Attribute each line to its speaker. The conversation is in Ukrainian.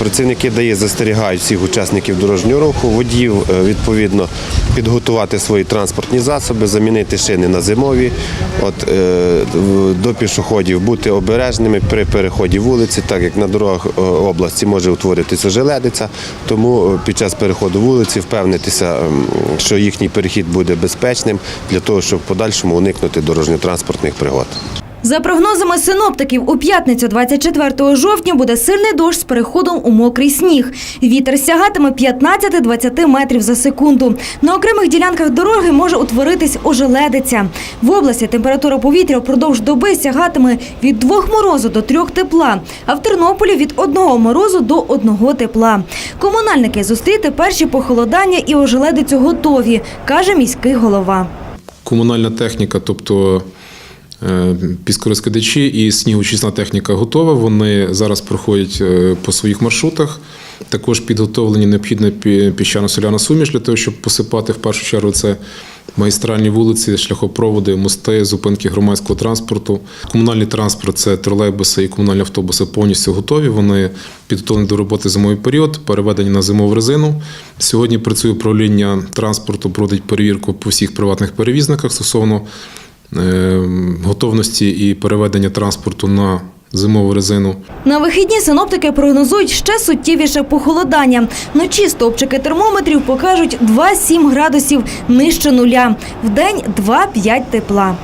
Speaker 1: Працівники ДАІ застерігають всіх учасників дорожнього руху, водіїв е, відповідно підготувати свої транспортні засоби, замінити шини на зимові. От е, до пішоходів бути обережними при переході вулиці, так як на дорогах е, області може утворитися желедиця. Тому під час переходу вулиці впевнитися, що їхній перехід буде безпечним для того, щоб в подальшому уникнути дорожньо-транспортних пригод.
Speaker 2: За прогнозами синоптиків, у п'ятницю 24 жовтня буде сильний дощ з переходом у мокрий сніг. Вітер сягатиме 15-20 метрів за секунду. На окремих ділянках дороги може утворитись ожеледиця. В області температура повітря впродовж доби сягатиме від 2 морозу до 3 тепла, а в Тернополі від 1 морозу до 1 тепла. Комунальники зустріти перші похолодання і ожеледицю готові, каже міський голова.
Speaker 3: комунальна техніка, тобто піскорозкидачі і снігоочисна техніка готова. Вони зараз проходять е, по своїх маршрутах. Також підготовлені необхідна піщано-соляна суміш для того, щоб посипати в першу чергу це магістральні вулиці, шляхопроводи, мости, зупинки громадського транспорту. Комунальний транспорт це тролейбуси і комунальні автобуси повністю готові. Вони підготовлені до роботи зимовий період, переведені на зимову резину. Сьогодні працює управління транспорту, проводить перевірку по всіх приватних перевізниках стосовно е, готовності і переведення транспорту на зимову резину.
Speaker 2: На вихідні синоптики прогнозують ще суттєвіше похолодання. Вночі стовпчики термометрів покажуть 2-7 градусів нижче нуля. Вдень 2-5 тепла.